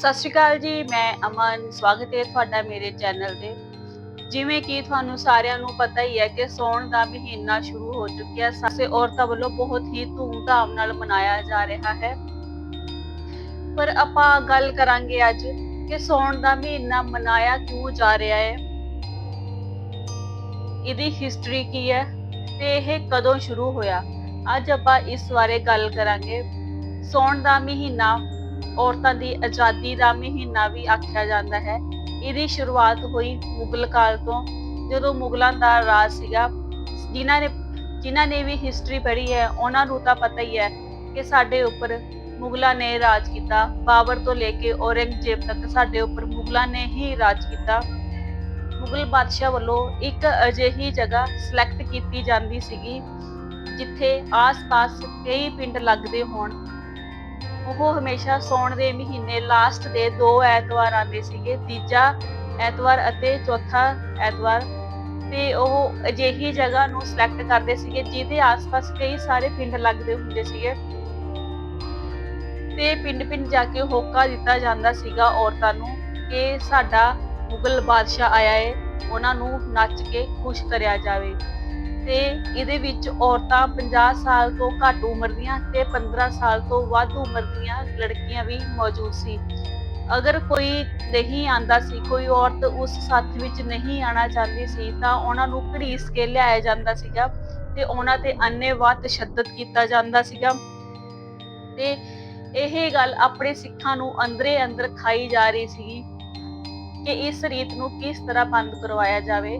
ਸਤਿ ਸ਼੍ਰੀ ਅਕਾਲ ਜੀ, ਮੈਂ ਅਮਨ, ਸਵਾਗਤ ਹੈ ਤੁਹਾਡਾ ਮੇਰੇ ਚੈਨਲ ਤੇ। ਜਿਵੇਂ ਕਿ ਤੁਹਾਨੂੰ ਸਾਰਿਆਂ ਨੂੰ ਪਤਾ ਹੀ ਹੈ ਕਿ ਸੌਣ ਦਾ ਮਹੀਨਾ ਸ਼ੁਰੂ ਹੋ ਚੁੱਕਿਆ ਸਾਰੇ ਔਰਤਾਂ ਵੱਲੋਂ ਬਹੁਤ ਹੀ ਧੂਮ-ਧਾਮ ਨਾਲ ਮਨਾਇਆ ਜਾ ਰਿਹਾ ਹੈ। ਪਰ ਆਪਾਂ ਗੱਲ ਕਰਾਂਗੇ ਅੱਜ ਕਿ ਸੌਣ ਦਾ ਮਹੀਨਾ ਮਨਾਇਆ ਕਿਉਂ ਜਾ ਰਿਹਾ ਹੈ। ਇਹਦੀ ਹਿਸਟਰੀ ਕੀ ਹੈ ਤੇ ਇਹ ਕਦੋਂ ਸ਼ੁਰੂ ਹੋਇਆ? ਅੱਜ ਆਪਾਂ ਇਸ ਬਾਰੇ ਗੱਲ ਕਰਾਂਗੇ। ਸੌਣ ਦਾ ਮਹੀਨਾ ਔਰਤਾਂ ਦੀ ਆਜ਼ਾਦੀ ਦਾ ਮਹੀਨਾ ਵੀ ਆਖਿਆ ਜਾਂਦਾ ਹੈ। ਇਹਦੀ ਸ਼ੁਰੂਆਤ ਹੋਈ ਮੁਗਲ ਕਾਲ ਤੋਂ, ਜਦੋਂ ਮੁਗਲਾਂ ਦਾ ਰਾਜ ਸੀਗਾ। ਜਿਨ੍ਹਾਂ ਨੇ ਜਿਨ੍ਹਾਂ ਨੇ ਵੀ ਹਿਸਟਰੀ ਪੜ੍ਹੀ ਹੈ, ਉਹਨਾਂ ਨੂੰ ਤਾਂ ਪਤਾ ਹੀ ਹੈ ਕਿ ਸਾਡੇ ਉੱਪਰ ਮੁਗਲਾਂ ਨੇ ਰਾਜ ਕੀਤਾ। ਬਾਬਰ ਤੋਂ ਲੈ ਕੇ ਔਰੰਗਜ਼ੇਬ ਤੱਕ ਸਾਡੇ ਉੱਪਰ ਮੁਗਲਾਂ ਨੇ ਹੀ ਰਾਜ ਕੀਤਾ। ਮੁਗਲ ਬਾਦਸ਼ਾਹ ਵੱਲੋਂ ਇੱਕ ਅਜਿਹੀ ਜਗ੍ਹਾ ਸਿਲੈਕਟ ਕੀਤੀ ਜਾਂਦੀ ਸੀਗੀ, ਜਿੱਥੇ ਆਸ-ਪਾਸ ਕਈ ਪਿੰਡ ਲੱਗਦੇ ਹੋਣ। ਉਹ ਹਮੇਸ਼ਾ ਸੌਣ ਦੇ ਮਹੀਨੇ ਲਾਸਟ ਦੇ ਦੋ ਐਤਵਾਰ ਆਉਂਦੇ ਸੀਗੇ, ਤੀਜਾ ਐਤਵਾਰ ਅਤੇ ਚੌਥਾ ਐਤਵਾਰ। ਤੇ ਉਹ ਅਜਿਹੀ ਜਗ੍ਹਾ ਨੂੰ ਸਿਲੈਕਟ ਕਰਦੇ ਸੀਗੇ, ਜਿਹਦੇ ਆਸ-ਪਾਸ ਕਈ ਸਾਰੇ ਪਿੰਡ ਲੱਗਦੇ ਹੁੰਦੇ ਸੀਗੇ। ਤੇ ਪਿੰਡ-ਪਿੰਡ ਜਾ ਕੇ ਹੋਕਾ ਦਿੱਤਾ ਜਾਂਦਾ ਸੀਗਾ ਔਰਤਾਂ ਨੂੰ ਕਿ ਸਾਡਾ ਮੁਗਲ ਬਾਦਸ਼ਾਹ ਆਇਆ ਏ, ਉਹਨਾਂ ਨੂੰ ਨੱਚ ਕੇ ਖੁਸ਼ ਕਰਿਆ ਜਾਵੇ। ਤੇ ਇਹਦੇ ਵਿੱਚ ਔਰਤਾਂ 50 ਸਾਲ ਤੋਂ ਘੱਟ ਉਮਰ ਦੀਆਂ ਤੇ 15 ਸਾਲ ਤੋਂ ਵੱਧ ਉਮਰ ਦੀਆਂ ਲੜਕੀਆਂ ਵੀ ਮੌਜੂਦ ਸੀ। ਅਗਰ ਕੋਈ ਨਹੀਂ ਆਂਦਾ ਸੀ, ਕੋਈ ਔਰਤ ਉਸ ਸਾਥ ਵਿੱਚ ਨਹੀਂ ਆਣਾ ਚਾਹੁੰਦੀ ਸੀ, ਤਾਂ ਉਹਨਾਂ ਨੂੰ ਘੜੀਸ ਕੇ ਲਿਆਇਆ ਜਾਂਦਾ ਸੀਗਾ ਤੇ ਉਹਨਾਂ ਤੇ ਅੰਨੇਵਾਹ ਤਸ਼ੱਦਦ ਕੀਤਾ ਜਾਂਦਾ ਸੀਗਾ। ਤੇ ਇਹ ਗੱਲ ਆਪਣੇ ਸਿੱਖਾਂ ਨੂੰ ਅੰਦਰੇ ਅੰਦਰ ਖਾਈ ਜਾ ਰਹੀ ਸੀ ਕਿ ਇਸ ਰੀਤ ਨੂੰ ਕਿਸ ਤਰ੍ਹਾਂ ਬੰਦ ਕਰਵਾਇਆ ਜਾਵੇ।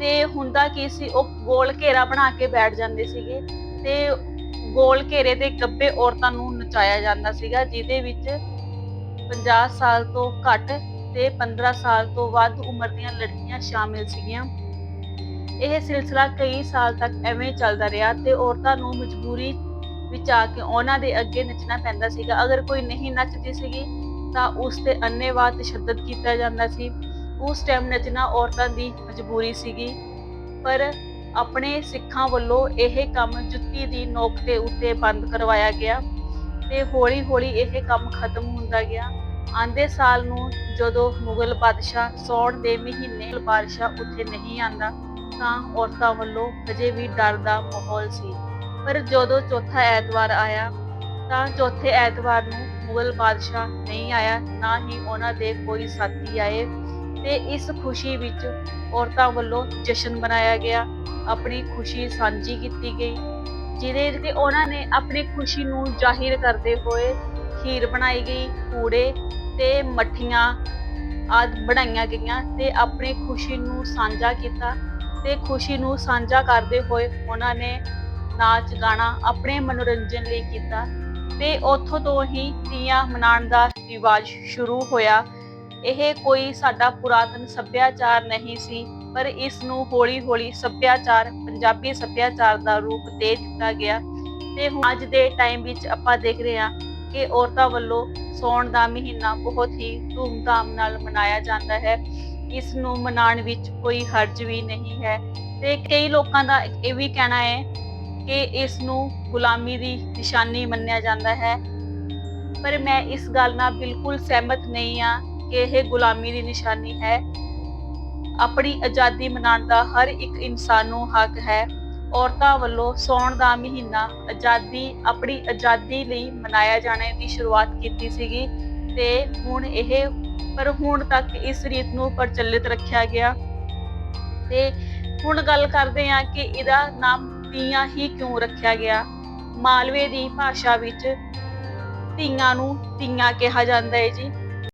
ਤੇ ਹੁੰਦਾ ਕੀ ਸੀ, ਉਹ ਗੋਲ ਘੇਰਾ ਬਣਾ ਕੇ ਬੈਠ ਜਾਂਦੇ ਸੀਗੇ ਤੇ ਗੋਲ ਘੇਰੇ ਦੇ ਗੱਬੇ ਔਰਤਾਂ ਨੂੰ ਨਚਾਇਆ ਜਾਂਦਾ ਸੀਗਾ, ਜਿਹਦੇ ਵਿੱਚ 50 ਸਾਲ ਤੋਂ ਘੱਟ ਤੇ 15 ਸਾਲ ਤੋਂ ਵੱਧ ਉਮਰ ਦੀਆਂ ਲੜਕੀਆਂ ਸ਼ਾਮਿਲ ਸੀਗੀਆਂ। ਇਹ ਸਿਲਸਿਲਾ ਕਈ ਸਾਲ ਤੱਕ ਐਵੇਂ ਚੱਲਦਾ ਰਿਹਾ ਤੇ ਔਰਤਾਂ ਨੂੰ ਮਜਬੂਰੀ ਵਿੱਚ ਆ ਕੇ ਉਹਨਾਂ ਦੇ ਅੱਗੇ ਨੱਚਣਾ ਪੈਂਦਾ ਸੀਗਾ। ਅਗਰ ਕੋਈ ਨਹੀਂ ਨੱਚਦੀ ਸੀਗੀ ਤਾਂ ਉਸ ਤੇ ਅੰਨੇਵਾਹ ਤਸ਼ੱਦਦ ਕੀਤਾ ਜਾਂਦਾ ਸੀ। ਉਸ ਟਾਈਮ ਨੱਚਣਾ ਔਰਤਾਂ ਦੀ ਮਜਬੂਰੀ ਸੀਗੀ, ਪਰ ਆਪਣੇ ਸਿੱਖਾਂ ਵੱਲੋਂ ਇਹ ਕੰਮ ਜੁੱਤੀ ਦੀ ਨੋਕ ਦੇ ਉੱਤੇ ਬੰਦ ਕਰਵਾਇਆ ਗਿਆ ਤੇ ਹੌਲੀ-ਹੌਲੀ ਇਹ ਕੰਮ ਖਤਮ ਹੁੰਦਾ ਗਿਆ। ਆਂਦੇ ਸਾਲ ਨੂੰ ਜਦੋਂ ਮੁਗਲ ਬਾਦਸ਼ਾਹ ਸੌਣ ਦੇ ਮਹੀਨੇ ਬਾਦਸ਼ਾਹ ਉੱਥੇ ਨਹੀਂ ਆਂਦਾ, ਤਾਂ ਔਰਤਾਂ ਵੱਲੋਂ ਅਜੇ ਵੀ ਡਰ ਦਾ ਮਾਹੌਲ ਸੀ। ਪਰ ਜਦੋਂ ਚੌਥਾ ਐਤਵਾਰ ਆਇਆ, ਤਾਂ ਚੌਥੇ ਐਤਵਾਰ ਨੂੰ ਮੁਗਲ ਬਾਦਸ਼ਾਹ ਨਹੀਂ ਆਇਆ, ਨਾ ਹੀ ਉਹਨਾਂ ਦੇ ਕੋਈ ਸਾਥੀ ਆਏ। ਤੇ ਇਸ ਖੁਸ਼ੀ ਵਿੱਚ ਔਰਤਾਂ ਵੱਲੋਂ ਜਸ਼ਨ ਮਨਾਇਆ ਗਿਆ। ਆਪਣੀ ਖੁਸ਼ੀ ਸਾਂਝੀ ਕੀਤੀ ਗਈ, ਜਿਹਦੇ ਤੇ ਉਹਨਾਂ ਨੇ ਆਪਣੀ ਖੁਸ਼ੀ ਨੂੰ ਜ਼ਾਹਿਰ ਕਰਦੇ ਹੋਏ ਖੀਰ ਬਣਾਈ ਗਈ ਕੂੜੇ ਤੇ ਮੱਠੀਆਂ ਆਦ ਬਣਾਈਆਂ ਗਈਆਂ ਤੇ ਆਪਣੀ ਖੁਸ਼ੀ ਨੂੰ ਸਾਂਝਾ ਕੀਤਾ ਤੇ ਖੁਸ਼ੀ ਨੂੰ ਸਾਂਝਾ ਕਰਦੇ ਹੋਏ ਉਹਨਾਂ ਨੇ ਨਾਚ ਗਾਣਾ ਆਪਣੇ ਮਨੋਰੰਜਨ ਲਈ ਕੀਤਾ ਤੇ ਉੱਥੋਂ ਤੋਂ ਹੀ ਤੀਆਂ ਮਨਾਉਣ ਦਾ ਰਿਵਾਜ ਸ਼ੁਰੂ ਹੋਇਆ। ਇਹ ਕੋਈ ਸਾਡਾ ਪੁਰਾਤਨ ਸੱਭਿਆਚਾਰ ਨਹੀਂ ਸੀ, ਪਰ ਇਸ ਨੂੰ ਹੌਲੀ-ਹੌਲੀ ਸੱਭਿਆਚਾਰ, ਪੰਜਾਬੀ ਸੱਭਿਆਚਾਰ ਦਾ ਰੂਪ ਦੇ ਦਿੱਤਾ ਗਿਆ। ਤੇ ਹੁਣ ਅੱਜ ਦੇ ਟਾਈਮ ਵਿੱਚ ਆਪਾਂ ਦੇਖ ਰਹੇ ਹਾਂ ਕਿ ਔਰਤਾਂ ਵੱਲੋਂ ਸੌਣ ਦਾ ਮਹੀਨਾ ਬਹੁਤ ਹੀ ਧੂਮਧਾਮ ਨਾਲ ਮਨਾਇਆ ਜਾਂਦਾ ਹੈ। ਇਸ ਨੂੰ ਮਨਾਉਣ ਵਿੱਚ ਕੋਈ ਹਰਜ ਵੀ ਨਹੀਂ ਹੈ। ਤੇ ਕਈ ਲੋਕਾਂ ਦਾ ਇਹ ਵੀ ਕਹਿਣਾ ਹੈ ਕਿ ਇਸ ਨੂੰ ਗੁਲਾਮੀ ਦੀ ਨਿਸ਼ਾਨੀ ਮੰਨਿਆ ਜਾਂਦਾ ਹੈ। ਪਰ ਮੈਂ ਇਸ ਗੱਲ ਨਾਲ ਬਿਲਕੁਲ ਸਹਿਮਤ ਨਹੀਂ ਆ ਕਿ ਇਹ ਗੁਲਾਮੀ ਦੀ ਨਿਸ਼ਾਨੀ ਹੈ। ਆਪਣੀ ਆਜ਼ਾਦੀ ਮਨਾਉਣ ਦਾ ਹਰ ਇੱਕ ਇਨਸਾਨ ਨੂੰ ਹੱਕ ਹੈ। ਔਰਤਾਂ ਵੱਲੋਂ ਸੌਣ ਦਾ ਮਹੀਨਾ ਆਜ਼ਾਦੀ, ਆਪਣੀ ਆਜ਼ਾਦੀ ਲਈ ਮਨਾਇਆ ਜਾਣੇ ਦੀ ਸ਼ੁਰੂਆਤ ਕੀਤੀ ਸੀਗੀ ਤੇ ਹੁਣ ਇਹ, ਪਰ ਹੁਣ ਤੱਕ ਇਸ ਰੀਤ ਨੂੰ ਪ੍ਰਚਲਿਤ ਰੱਖਿਆ ਗਿਆ। ਤੇ ਹੁਣ ਗੱਲ ਕਰਦੇ ਹਾਂ ਕਿ ਇਹਦਾ ਨਾਮ ਤੀਆਂ ਹੀ ਕਿਉਂ ਰੱਖਿਆ ਗਿਆ? ਮਾਲਵੇ ਦੀ ਭਾਸ਼ਾ ਵਿੱਚ ਧੀਆਂ ਨੂੰ ਤੀਆਂ ਕਿਹਾ ਜਾਂਦਾ ਹੈ ਜੀ।